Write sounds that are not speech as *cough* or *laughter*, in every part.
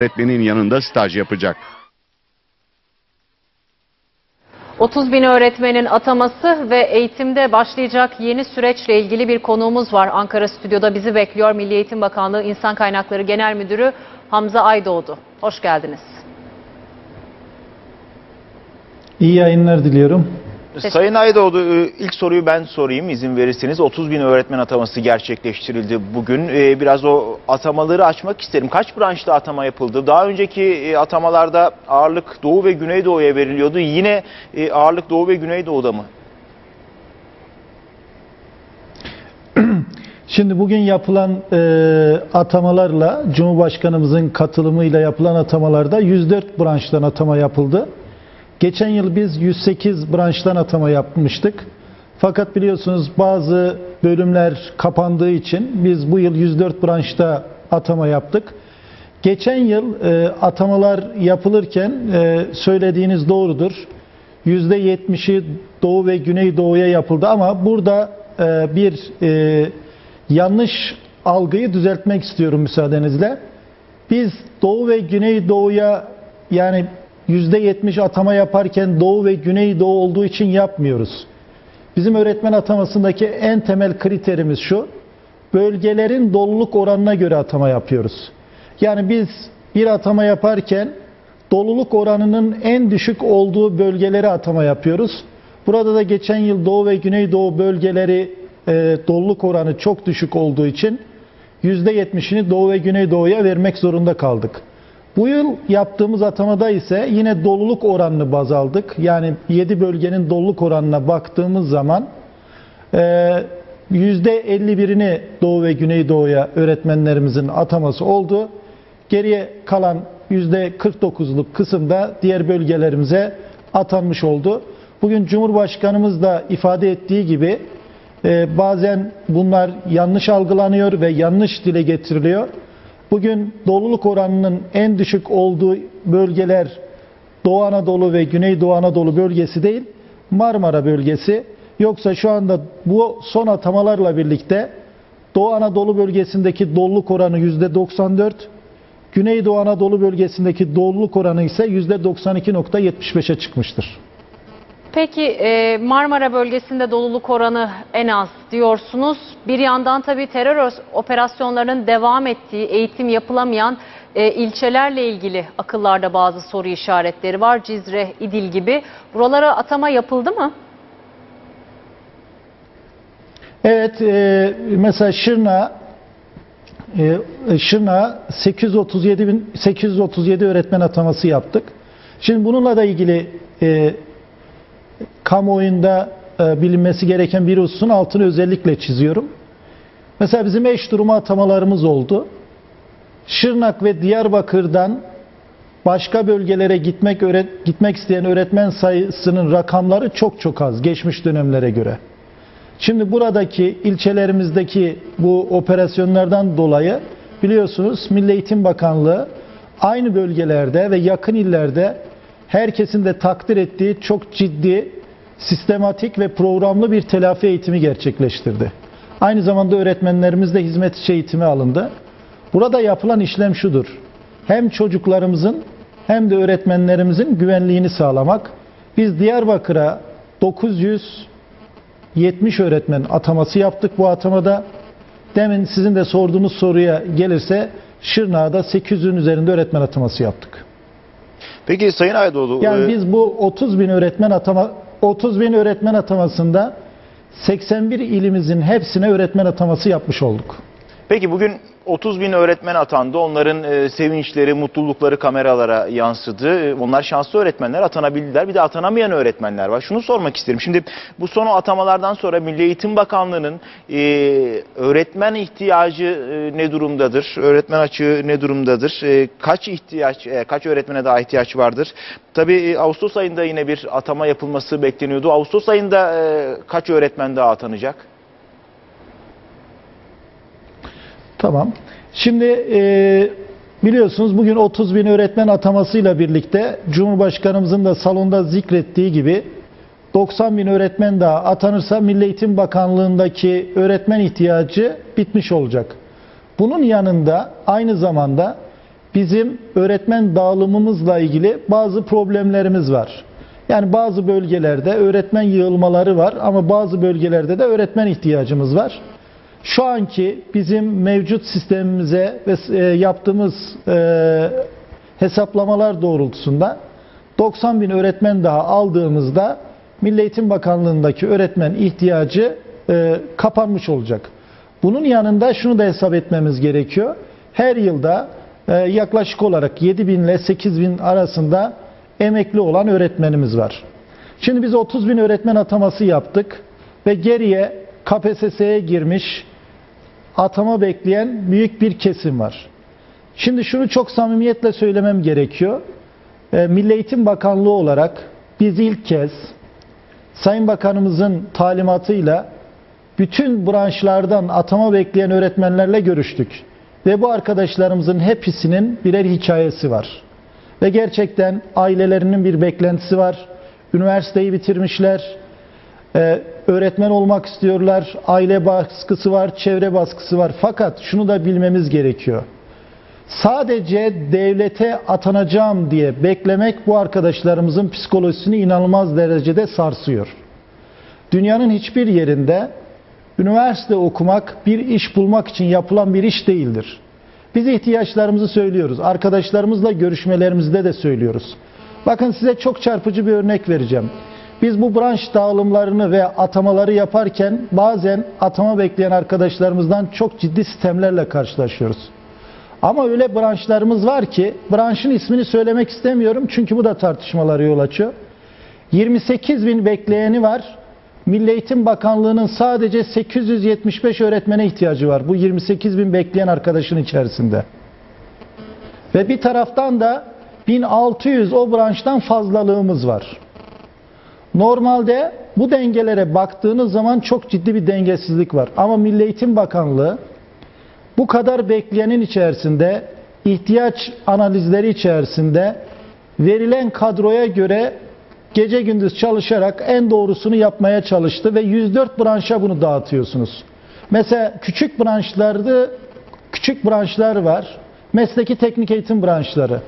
öğretmenin yanında staj yapacak. 30 bin öğretmenin ataması ve eğitimde başlayacak yeni süreçle ilgili bir konuğumuz var. Ankara stüdyoda bizi bekliyor. Milli Eğitim Bakanlığı İnsan Kaynakları Genel Müdürü Hamza Aydoğdu. Hoş geldiniz. İyi yayınlar diliyorum. Sayın Aydoğdu e, ilk soruyu ben sorayım izin verirseniz. 30 bin öğretmen ataması gerçekleştirildi bugün. E, Biraz o atamaları açmak isterim. Kaç branşta atama yapıldı? Daha önceki e, atamalarda ağırlık Doğu ve Güneydoğu'ya veriliyordu. Yine ağırlık Doğu ve Güneydoğu'da mı? *clears throat* Şimdi bugün yapılan e, atamalarla, Cumhurbaşkanımızın katılımıyla yapılan atamalarda 104 branştan atama yapıldı. Geçen yıl biz 108 branştan atama yapmıştık. Fakat biliyorsunuz bazı bölümler kapandığı için biz bu yıl 104 branşta atama yaptık. Geçen yıl e, atamalar yapılırken e, söylediğiniz doğrudur. %70'i Doğu ve Güneydoğu'ya yapıldı ama burada e, bir e, yanlış algıyı düzeltmek istiyorum müsaadenizle. Biz Doğu ve Güneydoğu'ya yani %70 atama yaparken Doğu ve Güneydoğu olduğu için yapmıyoruz. Bizim öğretmen atamasındaki en temel kriterimiz şu. Bölgelerin doluluk oranına göre atama yapıyoruz. Yani biz bir atama yaparken doluluk oranının en düşük olduğu bölgelere atama yapıyoruz. Burada da geçen yıl Doğu ve Güneydoğu bölgeleri e, doluluk oranı çok düşük olduğu için %70'ini Doğu ve Güneydoğu'ya vermek zorunda kaldık. Bu yıl yaptığımız atamada ise yine doluluk oranını baz aldık. Yani 7 bölgenin doluluk oranına baktığımız zaman e, %51'ini Doğu ve Güneydoğu'ya öğretmenlerimizin ataması oldu. Geriye kalan %49'luk kısımda diğer bölgelerimize atanmış oldu. Bugün Cumhurbaşkanımız da ifade ettiği gibi e, bazen bunlar yanlış algılanıyor ve yanlış dile getiriliyor. Bugün doluluk oranının en düşük olduğu bölgeler Doğu Anadolu ve Güneydoğu Anadolu bölgesi değil, Marmara bölgesi. Yoksa şu anda bu son atamalarla birlikte Doğu Anadolu bölgesindeki doluluk oranı %94, Güneydoğu Anadolu bölgesindeki doluluk oranı ise %92.75'e çıkmıştır. Peki e, Marmara bölgesinde doluluk oranı en az diyorsunuz. Bir yandan tabii terör operasyonlarının devam ettiği, eğitim yapılamayan e, ilçelerle ilgili akıllarda bazı soru işaretleri var. Cizre, İdil gibi. Buralara atama yapıldı mı? Evet, e, mesela Şırna Şırna 837 bin 837 öğretmen ataması yaptık. Şimdi bununla da ilgili kamuoyunda e, bilinmesi gereken bir hususun altını özellikle çiziyorum. Mesela bizim eş durumu atamalarımız oldu. Şırnak ve Diyarbakır'dan başka bölgelere gitmek öğret, gitmek isteyen öğretmen sayısının rakamları çok çok az geçmiş dönemlere göre. Şimdi buradaki ilçelerimizdeki bu operasyonlardan dolayı biliyorsunuz Milli Eğitim Bakanlığı aynı bölgelerde ve yakın illerde herkesin de takdir ettiği çok ciddi, sistematik ve programlı bir telafi eğitimi gerçekleştirdi. Aynı zamanda öğretmenlerimiz de hizmet eğitimi alındı. Burada yapılan işlem şudur. Hem çocuklarımızın hem de öğretmenlerimizin güvenliğini sağlamak. Biz Diyarbakır'a 900 70 öğretmen ataması yaptık bu atamada. Demin sizin de sorduğunuz soruya gelirse Şırnak'da 800'ün üzerinde öğretmen ataması yaptık. Peki Sayın Aydoğdu Yani e, biz bu 30 bin öğretmen atama 30 bin öğretmen atamasında 81 ilimizin hepsine öğretmen ataması yapmış olduk. Peki bugün 30 bin öğretmen atandı. Onların e, sevinçleri, mutlulukları kameralara yansıdı. E, onlar şanslı öğretmenler atanabildiler. Bir de atanamayan öğretmenler var. Şunu sormak isterim. Şimdi bu son atamalardan sonra Milli Eğitim Bakanlığı'nın e, öğretmen ihtiyacı e, ne durumdadır? Öğretmen açığı ne durumdadır? E, kaç ihtiyaç, e, kaç öğretmene daha ihtiyaç vardır? Tabii e, Ağustos ayında yine bir atama yapılması bekleniyordu. Ağustos ayında e, kaç öğretmen daha atanacak? Tamam. Şimdi e, biliyorsunuz bugün 30 bin öğretmen atamasıyla birlikte Cumhurbaşkanımızın da salonda zikrettiği gibi 90 bin öğretmen daha atanırsa Milli Eğitim Bakanlığı'ndaki öğretmen ihtiyacı bitmiş olacak. Bunun yanında aynı zamanda bizim öğretmen dağılımımızla ilgili bazı problemlerimiz var. Yani bazı bölgelerde öğretmen yığılmaları var ama bazı bölgelerde de öğretmen ihtiyacımız var. Şu anki bizim mevcut sistemimize ve e, yaptığımız e, hesaplamalar doğrultusunda 90 bin öğretmen daha aldığımızda Milli Eğitim Bakanlığı'ndaki öğretmen ihtiyacı e, kapanmış olacak. Bunun yanında şunu da hesap etmemiz gerekiyor. Her yılda yaklaşık olarak 7 bin ile 8 bin arasında emekli olan öğretmenimiz var. Şimdi biz 30 bin öğretmen ataması yaptık ve geriye KPSS'ye girmiş atama bekleyen büyük bir kesim var. Şimdi şunu çok samimiyetle söylemem gerekiyor. E, Milli Eğitim Bakanlığı olarak biz ilk kez Sayın Bakanımızın talimatıyla bütün branşlardan atama bekleyen öğretmenlerle görüştük. Ve bu arkadaşlarımızın hepsinin birer hikayesi var. Ve gerçekten ailelerinin bir beklentisi var. Üniversiteyi bitirmişler. Ee, öğretmen olmak istiyorlar. Aile baskısı var, çevre baskısı var. Fakat şunu da bilmemiz gerekiyor. Sadece devlete atanacağım diye beklemek bu arkadaşlarımızın psikolojisini inanılmaz derecede sarsıyor. Dünyanın hiçbir yerinde üniversite okumak bir iş bulmak için yapılan bir iş değildir. Biz ihtiyaçlarımızı söylüyoruz. Arkadaşlarımızla görüşmelerimizde de söylüyoruz. Bakın size çok çarpıcı bir örnek vereceğim. Biz bu branş dağılımlarını ve atamaları yaparken bazen atama bekleyen arkadaşlarımızdan çok ciddi sistemlerle karşılaşıyoruz. Ama öyle branşlarımız var ki branşın ismini söylemek istemiyorum çünkü bu da tartışmalara yol açıyor. 28 bin bekleyeni var. Milli Eğitim Bakanlığı'nın sadece 875 öğretmene ihtiyacı var. Bu 28 bin bekleyen arkadaşın içerisinde. Ve bir taraftan da 1600 o branştan fazlalığımız var. Normalde bu dengelere baktığınız zaman çok ciddi bir dengesizlik var. Ama Milli Eğitim Bakanlığı bu kadar bekleyenin içerisinde ihtiyaç analizleri içerisinde verilen kadroya göre gece gündüz çalışarak en doğrusunu yapmaya çalıştı ve 104 branşa bunu dağıtıyorsunuz. Mesela küçük branşlarda küçük branşlar var. Mesleki teknik eğitim branşları.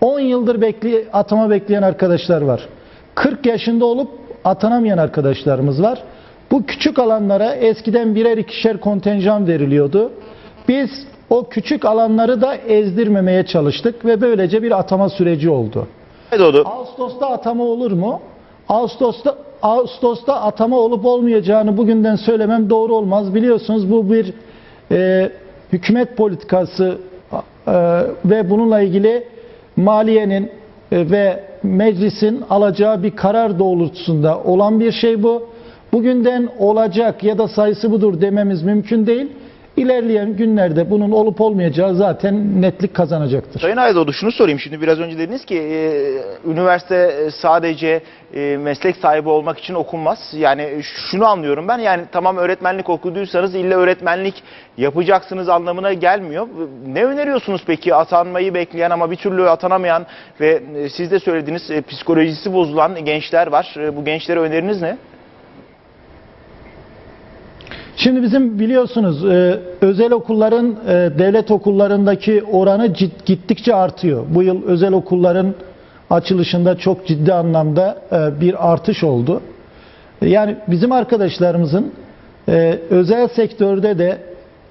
10 yıldır bekli, atama bekleyen arkadaşlar var. 40 yaşında olup atanamayan arkadaşlarımız var. Bu küçük alanlara eskiden birer ikişer kontenjan veriliyordu. Biz o küçük alanları da ezdirmemeye çalıştık ve böylece bir atama süreci oldu. Doğdu. Ağustos'ta atama olur mu? Ağustos'ta Ağustos'ta atama olup olmayacağını bugünden söylemem doğru olmaz. Biliyorsunuz bu bir e, hükümet politikası e, ve bununla ilgili maliyenin e, ve meclisin alacağı bir karar doğrultusunda olan bir şey bu. Bugünden olacak ya da sayısı budur dememiz mümkün değil. İlerleyen günlerde bunun olup olmayacağı zaten netlik kazanacaktır. Sayın Aydoğdu şunu sorayım şimdi biraz önce dediniz ki e, üniversite e, sadece e, meslek sahibi olmak için okunmaz. Yani şunu anlıyorum ben yani tamam öğretmenlik okuduysanız illa öğretmenlik yapacaksınız anlamına gelmiyor. Ne öneriyorsunuz peki atanmayı bekleyen ama bir türlü atanamayan ve e, siz de söylediğiniz e, psikolojisi bozulan gençler var. Bu gençlere öneriniz ne? Şimdi bizim biliyorsunuz e, özel okulların e, devlet okullarındaki oranı gittikçe artıyor. Bu yıl özel okulların açılışında çok ciddi anlamda e, bir artış oldu. Yani bizim arkadaşlarımızın özel sektörde de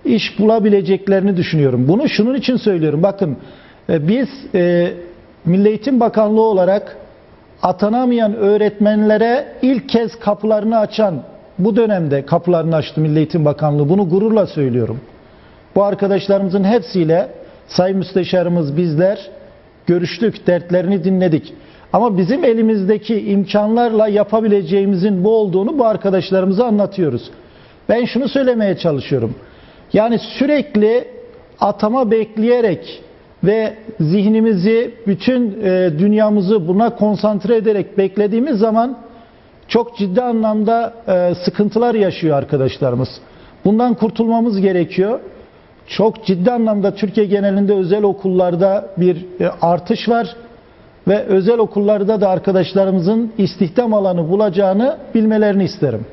iş bulabileceklerini düşünüyorum. Bunu şunun için söylüyorum. Bakın biz Milli Eğitim Bakanlığı olarak atanamayan öğretmenlere ilk kez kapılarını açan bu dönemde kapılarını açtı Milli Eğitim Bakanlığı. Bunu gururla söylüyorum. Bu arkadaşlarımızın hepsiyle Sayın Müsteşarımız bizler görüştük, dertlerini dinledik. Ama bizim elimizdeki imkanlarla yapabileceğimizin bu olduğunu bu arkadaşlarımıza anlatıyoruz. Ben şunu söylemeye çalışıyorum. Yani sürekli atama bekleyerek ve zihnimizi, bütün e, dünyamızı buna konsantre ederek beklediğimiz zaman çok ciddi anlamda e, sıkıntılar yaşıyor arkadaşlarımız. Bundan kurtulmamız gerekiyor. Çok ciddi anlamda Türkiye genelinde özel okullarda bir e, artış var ve özel okullarda da arkadaşlarımızın istihdam alanı bulacağını bilmelerini isterim.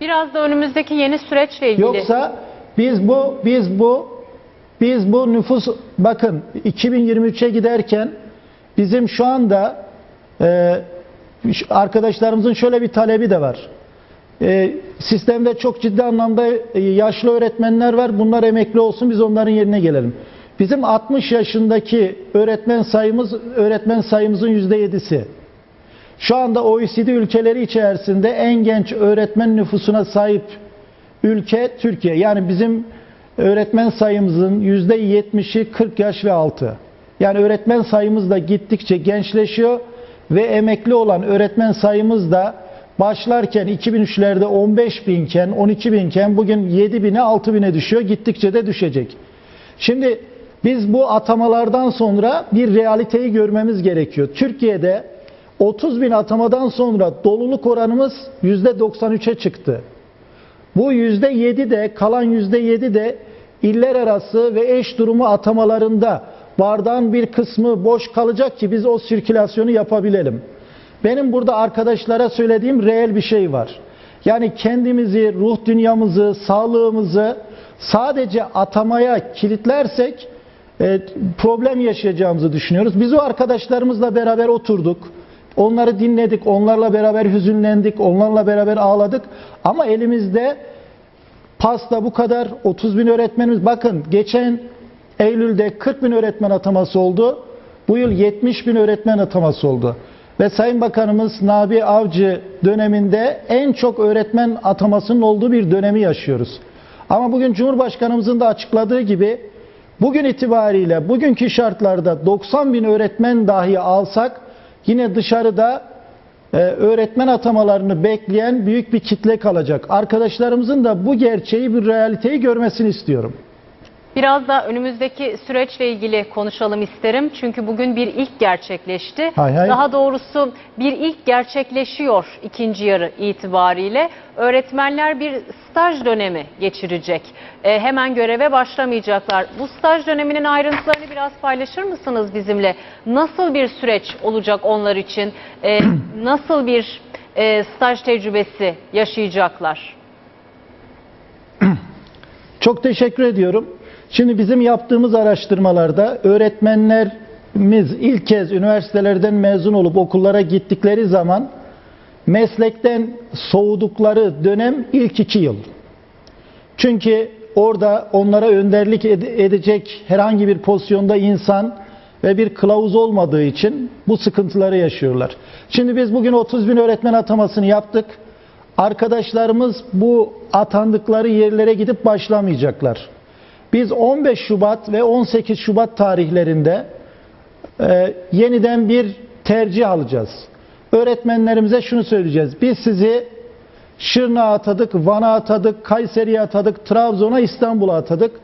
Biraz da önümüzdeki yeni süreçle ilgili. Yoksa biz bu biz bu Biz bu nüfus bakın 2023'e giderken bizim şu anda e, arkadaşlarımızın şöyle bir talebi de var. E, sistemde çok ciddi anlamda e, yaşlı öğretmenler var. Bunlar emekli olsun biz onların yerine gelelim. Bizim 60 yaşındaki öğretmen sayımız öğretmen sayımızın %7'si. Şu anda OECD ülkeleri içerisinde en genç öğretmen nüfusuna sahip ülke Türkiye. Yani bizim öğretmen sayımızın %70'i 40 yaş ve altı. Yani öğretmen sayımız da gittikçe gençleşiyor ve emekli olan öğretmen sayımız da başlarken 2003'lerde 15 binken, 12 binken bugün 7 bine 6 bine düşüyor. Gittikçe de düşecek. Şimdi biz bu atamalardan sonra bir realiteyi görmemiz gerekiyor. Türkiye'de 30 bin atamadan sonra doluluk oranımız %93'e çıktı. Bu %7 de kalan %7 de iller arası ve eş durumu atamalarında bardağın bir kısmı boş kalacak ki biz o sirkülasyonu yapabilelim. Benim burada arkadaşlara söylediğim reel bir şey var. Yani kendimizi, ruh dünyamızı, sağlığımızı sadece atamaya kilitlersek e, problem yaşayacağımızı düşünüyoruz. Biz o arkadaşlarımızla beraber oturduk. Onları dinledik, onlarla beraber hüzünlendik, onlarla beraber ağladık. Ama elimizde pasta bu kadar 30 bin öğretmenimiz. Bakın geçen Eylül'de 40 bin öğretmen ataması oldu. Bu yıl 70 bin öğretmen ataması oldu. Ve Sayın Bakanımız Nabi Avcı döneminde en çok öğretmen atamasının olduğu bir dönemi yaşıyoruz. Ama bugün Cumhurbaşkanımızın da açıkladığı gibi bugün itibariyle bugünkü şartlarda 90 bin öğretmen dahi alsak yine dışarıda e, öğretmen atamalarını bekleyen büyük bir kitle kalacak. Arkadaşlarımızın da bu gerçeği bir realiteyi görmesini istiyorum. Biraz da önümüzdeki süreçle ilgili konuşalım isterim. Çünkü bugün bir ilk gerçekleşti. Hay hay. Daha doğrusu bir ilk gerçekleşiyor ikinci yarı itibariyle. Öğretmenler bir staj dönemi geçirecek. Ee, hemen göreve başlamayacaklar. Bu staj döneminin ayrıntılarını biraz paylaşır mısınız bizimle? Nasıl bir süreç olacak onlar için? Ee, *clears throat* nasıl bir e, staj tecrübesi yaşayacaklar? Çok teşekkür ediyorum. Şimdi bizim yaptığımız araştırmalarda öğretmenlerimiz ilk kez üniversitelerden mezun olup okullara gittikleri zaman meslekten soğudukları dönem ilk iki yıl. Çünkü orada onlara önderlik ede- edecek herhangi bir pozisyonda insan ve bir kılavuz olmadığı için bu sıkıntıları yaşıyorlar. Şimdi biz bugün 30 bin öğretmen atamasını yaptık. Arkadaşlarımız bu atandıkları yerlere gidip başlamayacaklar. Biz 15 Şubat ve 18 Şubat tarihlerinde e, yeniden bir tercih alacağız. Öğretmenlerimize şunu söyleyeceğiz. Biz sizi Şırnak'a atadık, Van'a atadık, Kayseri'ye atadık, Trabzon'a, İstanbul'a atadık.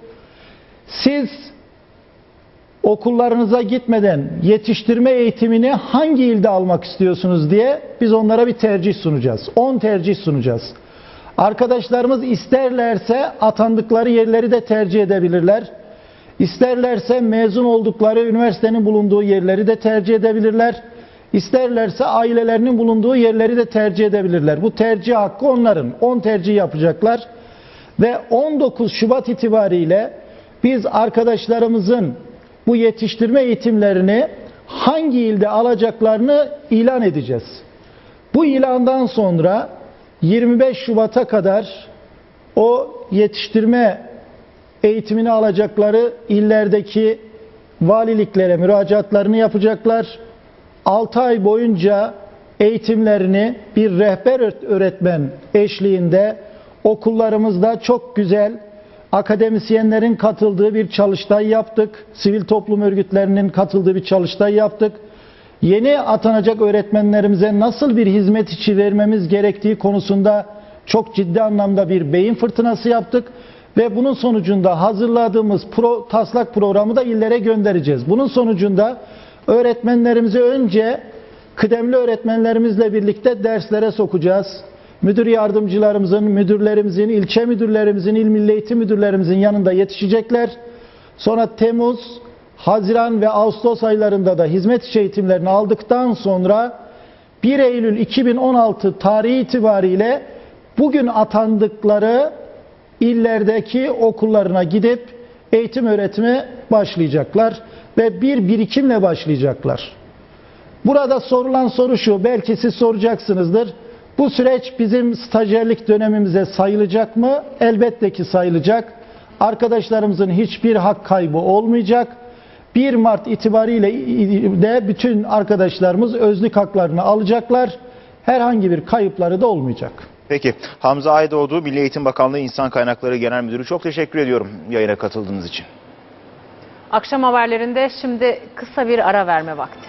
Siz okullarınıza gitmeden yetiştirme eğitimini hangi ilde almak istiyorsunuz diye biz onlara bir tercih sunacağız. 10 tercih sunacağız. Arkadaşlarımız isterlerse atandıkları yerleri de tercih edebilirler. İsterlerse mezun oldukları üniversitenin bulunduğu yerleri de tercih edebilirler. İsterlerse ailelerinin bulunduğu yerleri de tercih edebilirler. Bu tercih hakkı onların. 10 tercih yapacaklar. Ve 19 Şubat itibariyle biz arkadaşlarımızın bu yetiştirme eğitimlerini hangi ilde alacaklarını ilan edeceğiz. Bu ilandan sonra 25 Şubat'a kadar o yetiştirme eğitimini alacakları illerdeki valiliklere müracaatlarını yapacaklar. 6 ay boyunca eğitimlerini bir rehber öğretmen eşliğinde okullarımızda çok güzel akademisyenlerin katıldığı bir çalıştay yaptık. Sivil toplum örgütlerinin katıldığı bir çalıştay yaptık. Yeni atanacak öğretmenlerimize nasıl bir hizmet içi vermemiz gerektiği konusunda çok ciddi anlamda bir beyin fırtınası yaptık ve bunun sonucunda hazırladığımız pro, taslak programı da illere göndereceğiz. Bunun sonucunda öğretmenlerimizi önce kıdemli öğretmenlerimizle birlikte derslere sokacağız. Müdür yardımcılarımızın, müdürlerimizin, ilçe müdürlerimizin, il milli eğitim müdürlerimizin yanında yetişecekler. Sonra Temmuz, Haziran ve Ağustos aylarında da hizmet içi eğitimlerini aldıktan sonra 1 Eylül 2016 tarihi itibariyle bugün atandıkları illerdeki okullarına gidip eğitim öğretime başlayacaklar ve bir birikimle başlayacaklar. Burada sorulan soru şu, belki siz soracaksınızdır. Bu süreç bizim stajyerlik dönemimize sayılacak mı? Elbette ki sayılacak. Arkadaşlarımızın hiçbir hak kaybı olmayacak. 1 Mart itibariyle de bütün arkadaşlarımız özlük haklarını alacaklar. Herhangi bir kayıpları da olmayacak. Peki Hamza Aydoğdu Milli Eğitim Bakanlığı İnsan Kaynakları Genel Müdürü çok teşekkür ediyorum yayına katıldığınız için. Akşam haberlerinde şimdi kısa bir ara verme vakti.